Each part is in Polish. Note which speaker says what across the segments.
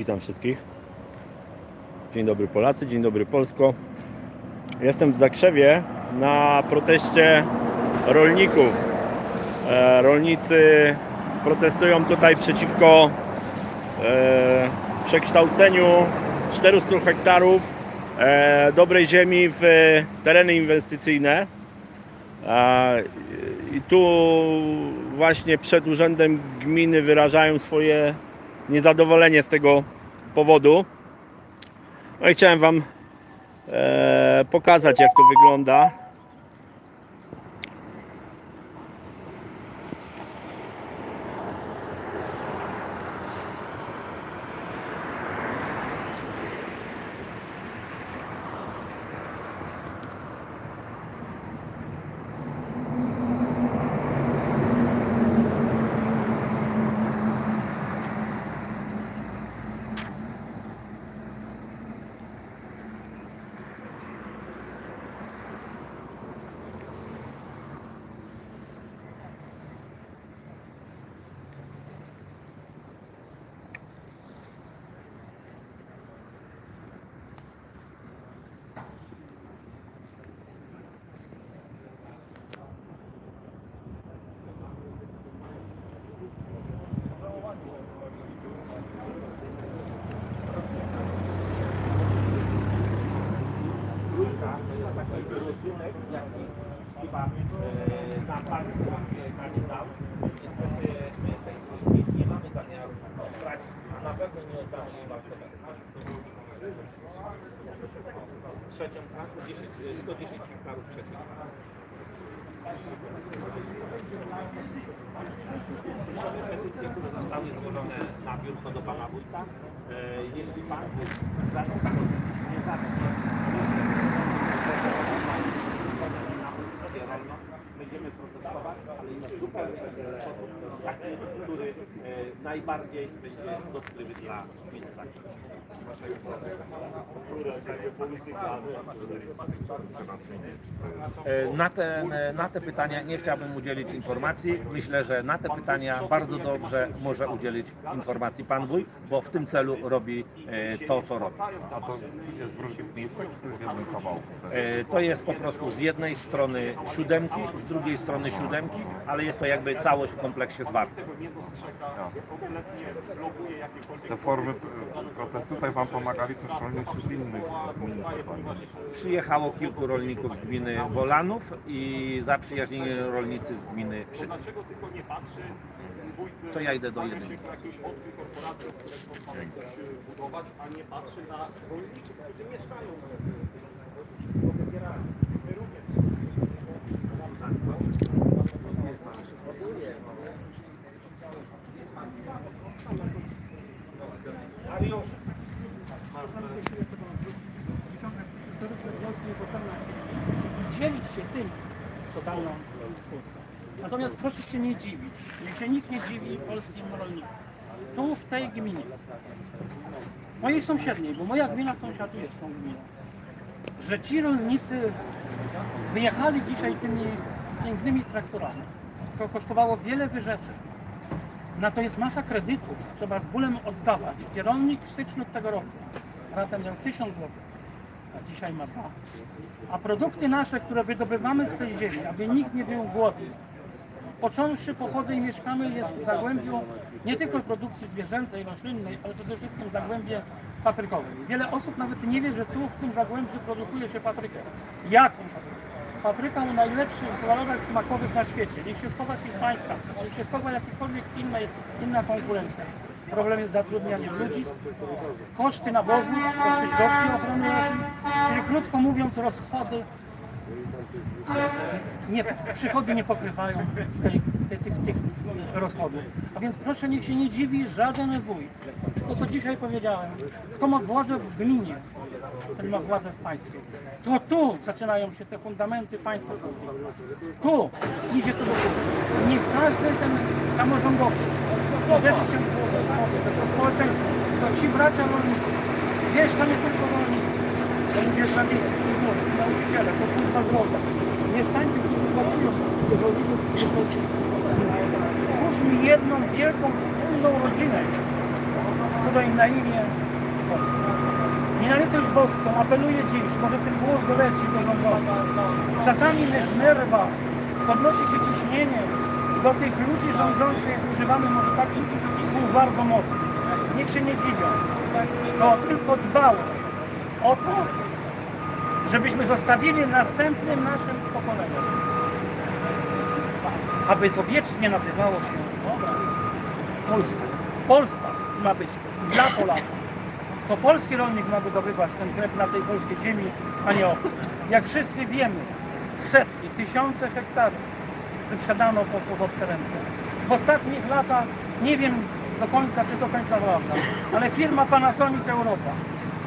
Speaker 1: Witam wszystkich. Dzień dobry Polacy, dzień dobry Polsko. Jestem w Zakrzewie na proteście rolników. E, rolnicy protestują tutaj przeciwko e, przekształceniu 400 hektarów e, dobrej ziemi w tereny inwestycyjne. I tu właśnie przed urzędem gminy wyrażają swoje niezadowolenie z tego powodu. No i chciałem Wam e, pokazać, jak to wygląda.
Speaker 2: trójka to jest taki rysunek, jaki chyba e, na parku kandydat. Niestety my tej trójki nie mamy zamiaru brać, a na pewno nie oddamy jej wartości. Trzecią klasę 10, e, 110 hektarów trzeciej. Piszemy petycje, zostały złożone na biurko do pana wójta. E, jeśli pan wójt zacznie nie zacznie będziemy protestować, ale w zupełnie inny sposób, taki, który e, najbardziej będzie dotkliwy dla.
Speaker 3: E, Na te, na te pytania nie chciałbym udzielić informacji. Myślę, że na te pytania bardzo dobrze może udzielić informacji Pan Wójt, bo w tym celu robi e, to, co robi.
Speaker 4: A to jest w różnych miejscach, czy w jednym kawałku?
Speaker 3: E, To jest po prostu z jednej strony siódemki, z drugiej strony siódemki, ale jest to jakby całość w kompleksie zwarta.
Speaker 4: Te formy e, protestu tutaj Wam pomagali też rolnicy z innych gmin.
Speaker 3: Przyjechało kilku rolników z gminy Wolanów i zaprzyjaźnieni rolnicy z gminy Przytuł. To ja idę do jedynki.
Speaker 5: Dzielić się tym, co twórcy. Natomiast proszę się nie dziwić, niech się nikt nie dziwi polskim rolnikom. Tu w tej gminie, mojej sąsiedniej, bo moja gmina sąsiaduje z tą gminą, że ci rolnicy wyjechali dzisiaj tymi pięknymi traktorami. To kosztowało wiele wyrzeczeń. Na to jest masa kredytów, trzeba z bólem oddawać. Gdzie rolnik w styczniu tego roku razem miał 1000 zł, a dzisiaj ma dwa. A produkty nasze, które wydobywamy z tej ziemi, aby nikt nie był głodny, począwszy pochodzę i mieszkamy jest w Zagłębiu nie tylko produkcji zwierzęcej, roślinnej, ale przede wszystkim w Zagłębie paprykowej. Wiele osób nawet nie wie, że tu w tym Zagłębiu produkuje się paprykę. Jaką? Papryka o najlepszych walorach smakowych na świecie. Niech się schowa hiszpańska, niech się schowa jakikolwiek innej, inna konkurencja. Problem jest zatrudnianie ludzi, koszty nawozu, koszty środki ochrony roślin, czyli krótko mówiąc rozchody nie, przychody nie pokrywają tych, rozchodów. A więc proszę niech się nie dziwi żaden wójt. To co dzisiaj powiedziałem, kto ma władzę w gminie, ten ma władzę w państwie. To tu zaczynają się te fundamenty państwa. Tu idzie to do góry. Niech każdy ten samorządowy uderzy się w głowę, że to społeczeństwo, to ci bracia rolnicy, wiesz, to nie tylko rolnicy, to ludzie z radzieckiej kultury, nauczyciele, to służba zdrowia, którzy pracują w rolników, którzy Twórzmy jedną wielką, wspólną rodzinę. To Tutaj na imię. I na boską apeluję dziś, może ten głos doleci do rządzących. Czasami w nerwach podnosi się ciśnienie do tych ludzi rządzących, używamy może takich słów bardzo mocnych. Niech się nie dziwią. To tylko dbałość o to, żebyśmy zostawili następnym naszym pokoleniom. Aby to wiecznie nazywało się Polska. Polska ma być dla Polaków. To polski rolnik ma wydobywać ten chleb na tej polskiej ziemi, a nie obcy. Jak wszyscy wiemy, setki, tysiące hektarów wyprzedano posłów ręce. W ostatnich latach, nie wiem do końca, czy do końca prawda, ale firma Panasonic Europa,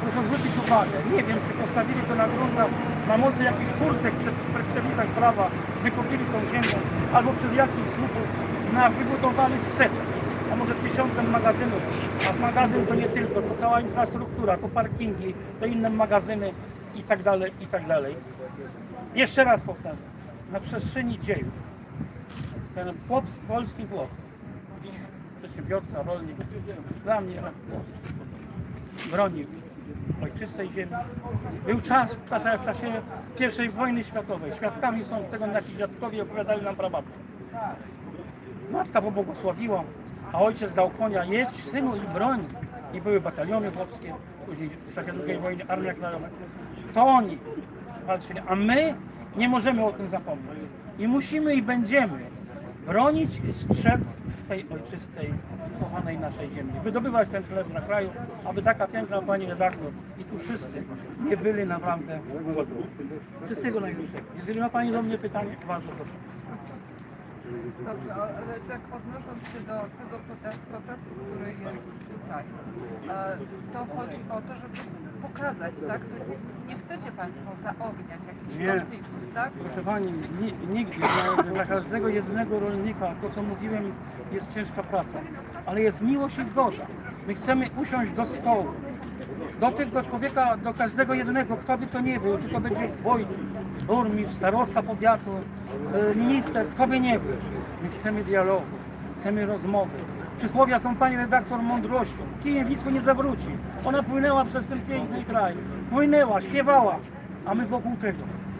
Speaker 5: proszę zwrócić uwagę, nie wiem, czy postawili to na gruntach na mocy jakichś furtek przed przed przepisach prawa, wykupili tą ziemię, albo przez jakichś słupów na wybudowali setki, a może tysiące magazynów, a magazyn to nie tylko, to cała infrastruktura, to parkingi, to inne magazyny i tak dalej, i tak dalej. Jeszcze raz powtarzam, na przestrzeni dziejów ten chłop, polski chłop, przedsiębiorca, rolnik, dla mnie bronił ojczystej ziemi. Był czas w czasie, w czasie I wojny światowej. Świadkami są tego nasi dziadkowie opowiadali nam prababki. Matka pobłogosławiła, a ojciec dał konia, jedź synu i broń. I były bataliony chłopskie, później w czasie II wojny Armia Krajowa. To oni walczyli, a my nie możemy o tym zapomnieć. I musimy i będziemy bronić i strzec tej ojczystej, kochanej naszej ziemi. Wydobywać ten chleb na kraju, aby taka piękna pani redaktor i tu wszyscy nie byli naprawdę głodni. Wszystkiego najlepszego. Jeżeli ma pani do mnie pytanie, bardzo proszę.
Speaker 6: Dobrze, ale tak odnosząc się do tego protestu, który jest tutaj, e, to chodzi o to, żeby pokazać, tak? że Nie chcecie Państwo zaogniać jakichś konfliktów, tak?
Speaker 5: Proszę Pani, ni- nigdy dla, każdego jednego rolnika, to co mówiłem, jest ciężka praca, ale jest miłość i zgoda. My chcemy usiąść do stołu. Do tego człowieka, do każdego jednego, kto by to nie był, czy to będzie wójt, burmistrz, starosta powiatu, e, minister, kto by nie był. My chcemy dialogu, chcemy rozmowy. Przysłowia są Pani redaktor mądrością. Kijem Wisły nie zawróci. Ona płynęła przez ten piękny kraj. Płynęła, śpiewała, a my wokół tego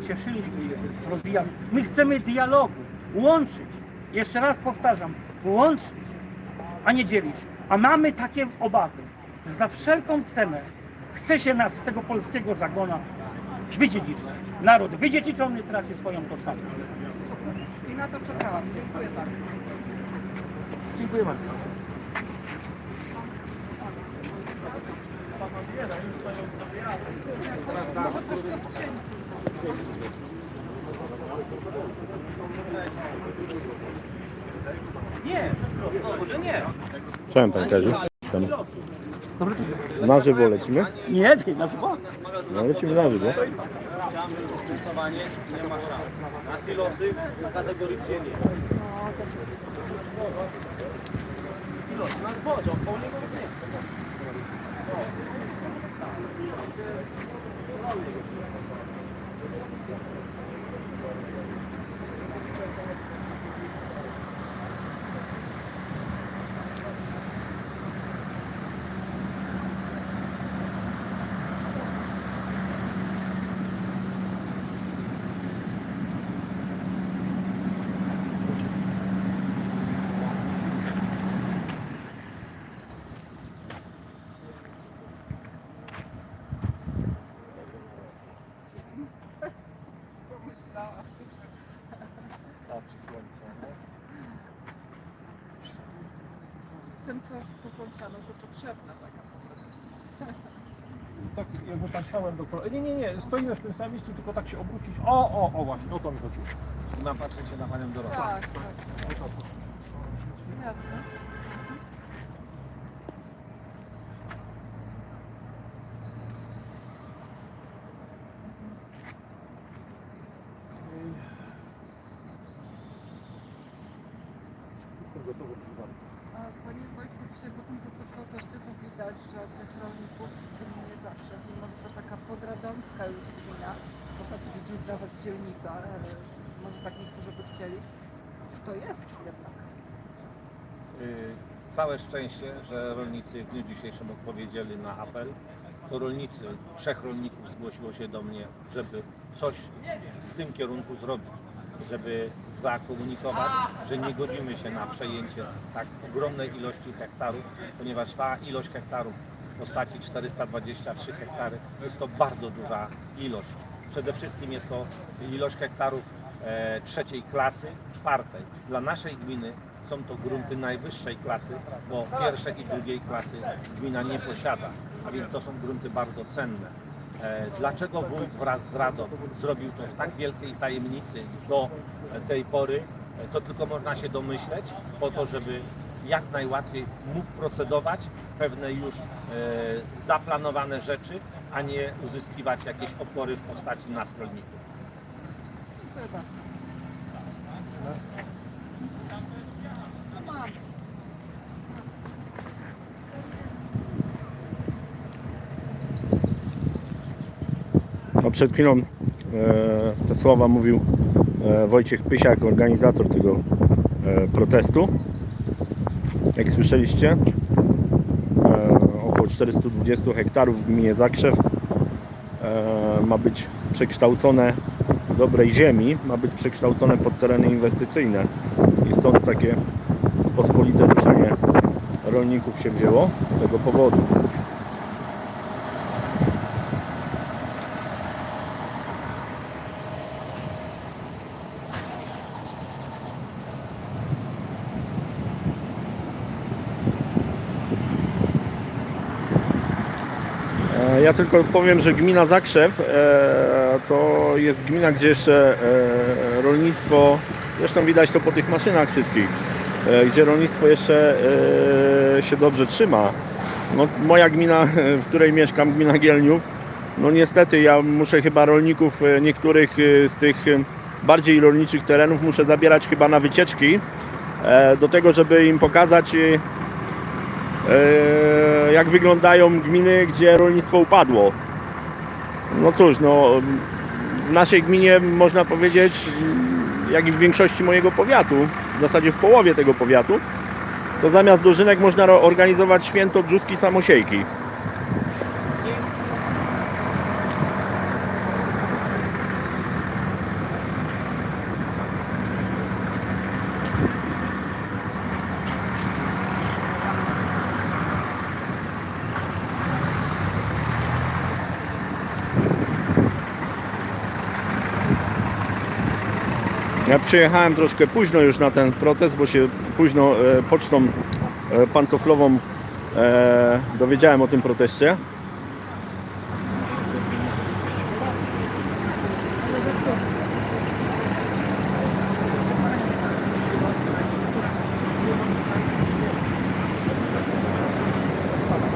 Speaker 5: cieszyliśmy się, rozwijamy. My chcemy dialogu, łączyć. Jeszcze raz powtarzam, łączyć, a nie dzielić. A mamy takie obawy, że za wszelką cenę chce się nas z tego polskiego zagona wydziedziczyć. Naród wydziedziczony traci swoją tożsamość.
Speaker 6: Super. I na to czekałam. Dziękuję bardzo.
Speaker 5: Dziękuję bardzo.
Speaker 6: Może troszkę w cieniu.
Speaker 3: Nie, może nie.
Speaker 1: Cześć pękarzy. Tam. Na żywo lecimy?
Speaker 5: Nie, ty na przykład.
Speaker 1: No lecimy na żywo.
Speaker 3: Nie ma szans. Na silosy kategorycznie nie. Silosy nas wodzą, po niego nie.
Speaker 6: Pomyślałam. Thank you. Pokończono, to potrzebna taka
Speaker 7: tak jakby patrzałem do kolei. Nie, nie, nie, stoimy w tym samym miejscu, tylko tak się obrócić. O, o, o właśnie, o to mi chodziło.
Speaker 3: Napatrzeć się na panią Dorotę.
Speaker 6: Tak, tak. Jasne.
Speaker 7: Gotowy, proszę bardzo.
Speaker 6: A Panie Wojtku, dzisiaj po tym fotoszczytu widać, że tych rolników w gminie zawsze, mimo że to taka podradomska już gmina, można powiedzieć, że nawet dzielnica, e, może tak niektórzy by chcieli, to jest jednak.
Speaker 7: Yy,
Speaker 3: całe szczęście, że rolnicy w dniu dzisiejszym odpowiedzieli na apel. To rolnicy, trzech rolników zgłosiło się do mnie, żeby coś w tym kierunku zrobić, żeby zakomunikować, że nie godzimy się na przejęcie tak ogromnej ilości hektarów, ponieważ ta ilość hektarów w postaci 423 hektary jest to bardzo duża ilość. Przede wszystkim jest to ilość hektarów e, trzeciej klasy, czwartej. Dla naszej gminy są to grunty najwyższej klasy, bo pierwszej i drugiej klasy gmina nie posiada, a więc to są grunty bardzo cenne. E, Dlaczego wójt wraz z Radą zrobił to w tak wielkiej tajemnicy do tej pory, e, to tylko można się domyśleć, po to, żeby jak najłatwiej mógł procedować pewne już e, zaplanowane rzeczy, a nie uzyskiwać jakieś opory w postaci nas rolników.
Speaker 6: Dziękuję bardzo.
Speaker 1: Przed chwilą e, te słowa mówił e, Wojciech Pysiak, organizator tego e, protestu. Jak słyszeliście, około 420 hektarów w gminie Zakrzew ma być przekształcone dobrej ziemi, ma być przekształcone pod tereny inwestycyjne i stąd takie pospolite ruszenie rolników się wzięło z tego powodu. E, Ja tylko powiem, że gmina Zakrzew e, to jest gmina, gdzie jeszcze e, rolnictwo, zresztą widać to po tych maszynach wszystkich, e, gdzie rolnictwo jeszcze się dobrze trzyma. No, moja gmina, w której mieszkam, gmina Gielniów, no niestety ja muszę chyba rolników niektórych z tych bardziej rolniczych terenów muszę zabierać chyba na wycieczki do tego, żeby im pokazać jak wyglądają gminy, gdzie rolnictwo upadło. No cóż, no w naszej gminie można powiedzieć, jak i w większości mojego powiatu, w zasadzie w połowie tego powiatu, to zamiast dożynek można organizować święto brzuski samosiejki. Ja przyjechałem troszkę późno już na ten protest, bo się późno e, pocztą e, pantoflową e, dowiedziałem o tym proteście.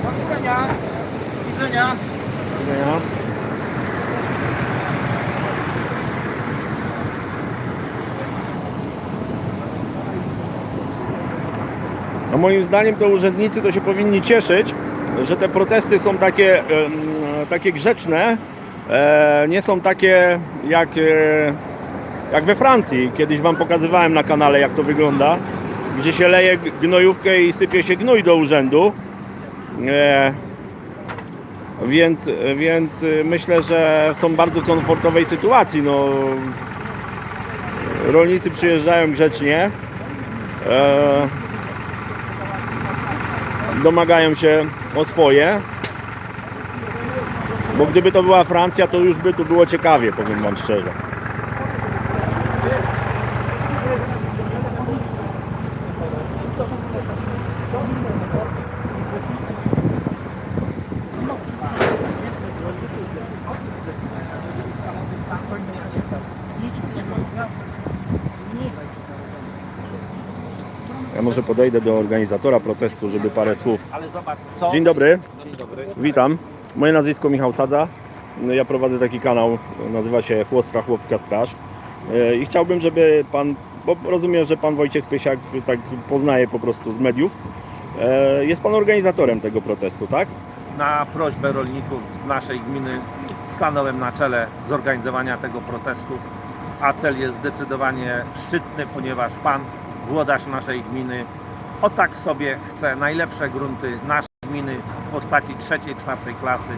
Speaker 5: Do widzenia. Do widzenia.
Speaker 1: Ja. No moim zdaniem to urzędnicy to się powinni cieszyć, że te protesty są takie, takie grzeczne, e, nie są takie jak, e, jak we Francji. Kiedyś Wam pokazywałem na kanale jak to wygląda, gdzie się leje gnojówkę i sypie się gnój do urzędu. E, więc, więc myślę, że są w bardzo komfortowej sytuacji. No, rolnicy przyjeżdżają grzecznie. Domagają się o swoje. Bo gdyby to była Francja, to już by tu było ciekawie, powiem Wam szczerze. Może podejdę do organizatora protestu, żeby parę słów.
Speaker 3: Ale zobacz, co...
Speaker 1: Dzień dobry.
Speaker 3: Dzień dobry.
Speaker 1: Witam. Moje nazwisko Michał Sadza. Ja prowadzę taki kanał, nazywa się Chłostra Chłopska Straż. E, I chciałbym, żeby pan, bo rozumiem, że pan Wojciech Pysiak tak poznaje po prostu z mediów. E, Jest pan organizatorem tego protestu, tak?
Speaker 3: Na prośbę rolników z naszej gminy stanąłem na czele zorganizowania tego protestu, a cel jest zdecydowanie szczytny, ponieważ Pan, włodarz naszej gminy, o tak sobie chce najlepsze grunty naszej gminy w postaci trzeciej, czwartej klasy.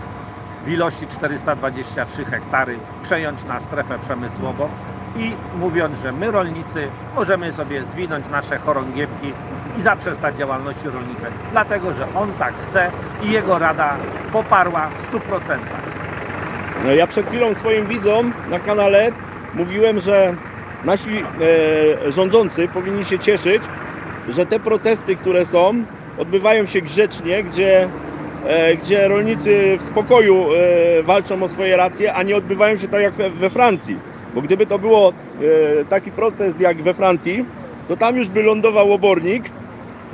Speaker 3: W ilości 423 hektary przejąć na strefę przemysłową i mówiąc, że my rolnicy możemy sobie zwinąć nasze chorągiewki i zaprzestać działalności rolniczej, dlatego że on tak chce i jego rada poparła w 100%.
Speaker 1: No, Ja przed chwilą swoim widzom na kanale mówiłem, że nasi e, rządzący powinni się cieszyć, że te protesty, które są, odbywają się grzecznie, gdzie, e, gdzie rolnicy w spokoju e, walczą o swoje racje, a nie odbywają się tak jak we, we Francji. Bo gdyby to było e, taki protest jak we Francji, to tam już by lądował obornik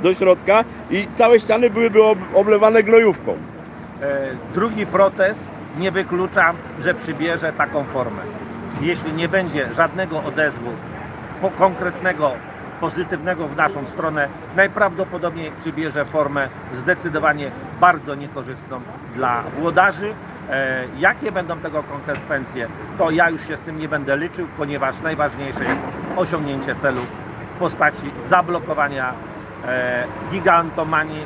Speaker 1: do środka i całe ściany byłyby ob, oblewane gnojówką.
Speaker 3: E, Drugi protest nie wyklucza, że przybierze taką formę. Jeśli nie będzie żadnego odezwu konkretnego, pozytywnego w naszą stronę, najprawdopodobniej przybierze formę zdecydowanie bardzo niekorzystną dla włodarzy. E, Jakie będą tego konsekwencje, to ja już się z tym nie będę liczył, ponieważ najważniejsze jest osiągnięcie celu w postaci zablokowania e, gigantomanii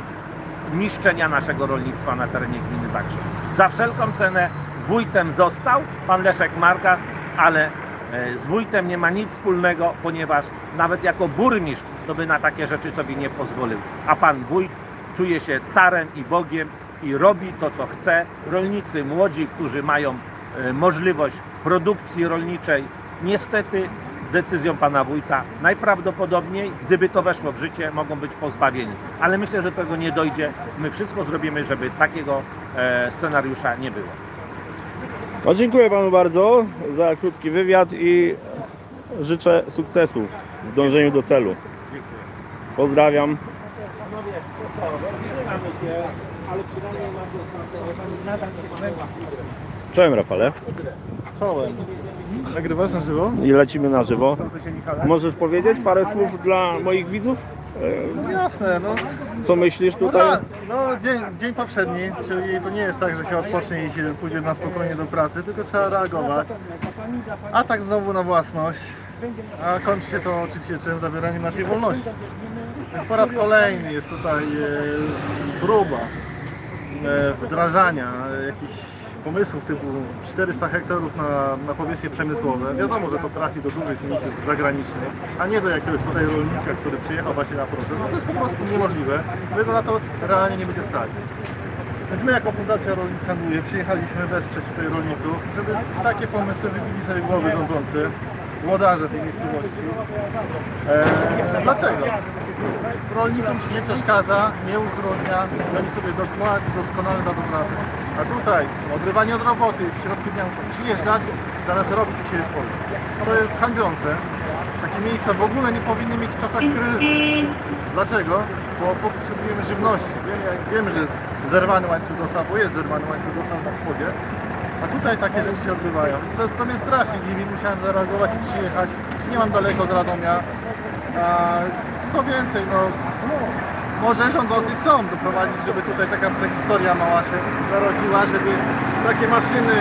Speaker 3: niszczenia naszego rolnictwa na terenie gminy Zakrzew. Za wszelką cenę wójtem został pan Leszek Markas, ale e, z wójtem nie ma nic wspólnego, ponieważ nawet jako burmistrz to by na takie rzeczy sobie nie pozwolił. A pan wójt czuje się carem i Bogiem i robi to, co chce. Rolnicy młodzi, którzy mają e, możliwość produkcji rolniczej, niestety decyzją pana wójta najprawdopodobniej, gdyby to weszło w życie, mogą być pozbawieni. Ale myślę, że tego nie dojdzie. My wszystko zrobimy, żeby takiego e, scenariusza nie było.
Speaker 1: No, dziękuję panu bardzo za krótki wywiad i życzę sukcesów w dążeniu do celu. Pozdrawiam.
Speaker 2: Panowie, to co, się, ale przynajmniej mam.
Speaker 1: Czołem Rafale.
Speaker 7: Czołem. Nagrywasz na żywo?
Speaker 1: I lecimy na żywo. Możesz powiedzieć parę słów dla moich widzów?
Speaker 8: No jasne, no,
Speaker 1: Co myślisz
Speaker 8: no,
Speaker 1: tutaj?
Speaker 8: ra- no dzień, dzień poprzedni, czyli to nie jest tak, że się odpocznie i się pójdzie na spokojnie do pracy, tylko trzeba reagować. Atak znowu na własność, a kończy się to oczywiście czym? Zabieraniem naszej wolności. Więc po raz kolejny jest tutaj e, próba e, wdrażania jakichś pomysłów typu 400 hektarów na, na powierzchnie przemysłowe. Wiadomo, że to trafi do dużych misów zagranicznych, a nie do jakiegoś tutaj rolnika, który przyjechał właśnie na protest. No to jest po prostu niemożliwe, bo na to realnie nie będzie stać. Więc my jako Fundacja Rolnik Handluje przyjechaliśmy wesprzeć tutaj rolników, żeby takie pomysły wybili sobie głowy rządzący, włodarze tej miejscowości. Eee, dlaczego? Rolnikom się nie przeszkadza, nie utrudnia, oni sobie dokładnie, doskonale dadzą radę. A tutaj odrywanie od roboty, w środku dnia muszą przyjeżdżać, zaraz robić siebie w polu. To jest hańbiące. Takie miejsca w ogóle nie powinny mieć w czasach kryzysu. Dlaczego? Bo potrzebujemy żywności. Wiemy, że jest zerwany łańcuch dostaw, bo jest zerwany łańcuch dostaw na wschodzie. A tutaj takie rzeczy się odbywają. To, to mnie strasznie dziwi, musiałem zareagować i przyjechać. Nie mam daleko od Radomia. A co więcej, no może rządzący chcą doprowadzić, żeby tutaj taka prehistoria mała się narodziła, żeby takie maszyny,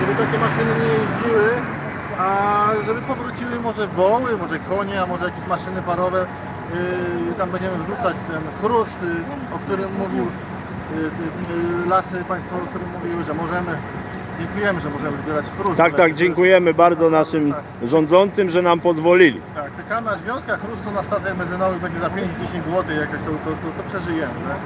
Speaker 8: żeby takie maszyny nie jeździły, a żeby powróciły może woły, może konie, a może jakieś maszyny parowe. Yy, tam będziemy wrzucać ten chrust, yy, o którym mówił yy, yy, lasy państwo, o którym mówiły, że możemy. Dziękujemy, że możemy zbierać chrust.
Speaker 1: Tak, tak, dziękujemy bardzo naszym rządzącym, że nam pozwolili.
Speaker 8: Tak, czekamy aż wiązka chrustu na stacjach benzynowych będzie za 5-10 zł, jakoś to, to, to, to przeżyjemy. Tak?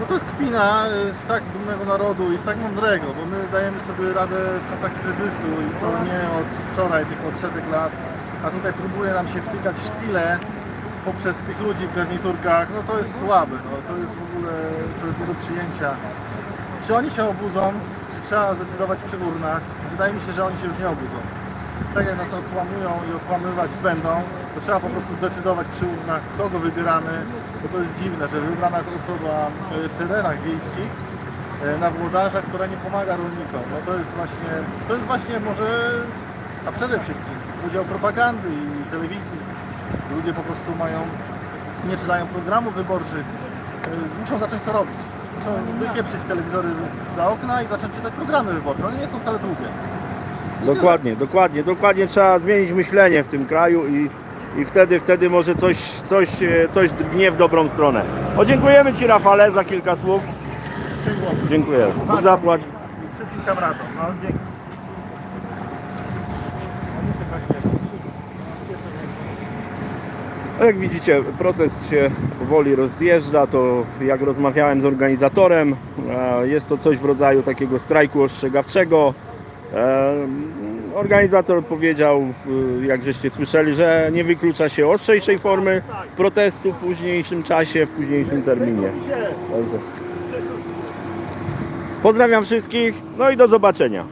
Speaker 8: No to jest kpina y, z tak dumnego narodu i z tak mądrego, bo my dajemy sobie radę w czasach kryzysu i to nie od wczoraj, tylko od setek lat, a tutaj próbuje nam się wtykać szpile poprzez tych ludzi w garniturkach, no to jest słabe, no to jest w ogóle, to jest nie do przyjęcia. Czy oni się obudzą, trzeba zdecydować przy urnach? Wydaje mi się, że oni się już nie obudzą tak jak nas okłamują i okłamywać będą, to trzeba po prostu zdecydować przy urnach, kogo wybieramy, bo to jest dziwne, że wybrana jest osoba e, w terenach wiejskich e, na włodarza, która nie pomaga rolnikom. No to jest właśnie, to jest właśnie może, a przede wszystkim udział propagandy i telewizji. Ludzie po prostu mają, nie czytają programów wyborczych, e, muszą zacząć to robić. Wypieprzyć telewizory za okna i zacząć czytać programy wyborcze. One nie są wcale długie.
Speaker 1: Dokładnie, dokładnie, dokładnie trzeba zmienić myślenie w tym kraju i i wtedy, wtedy może coś, coś, e, coś drgnie w dobrą stronę. O, dziękujemy Ci Rafale za kilka słów. Dziękuję. Bóg zapłać.
Speaker 8: I wszystkim kamratom. No, dzięki.
Speaker 1: Jak widzicie, protest się powoli rozjeżdża, to jak rozmawiałem z organizatorem, e, jest to coś w rodzaju takiego strajku ostrzegawczego. E, Organizator powiedział, e, jak żeście słyszeli, że nie wyklucza się ostrzejszej formy protestu w późniejszym czasie, w późniejszym terminie. Pozdrawiam wszystkich, no i do zobaczenia.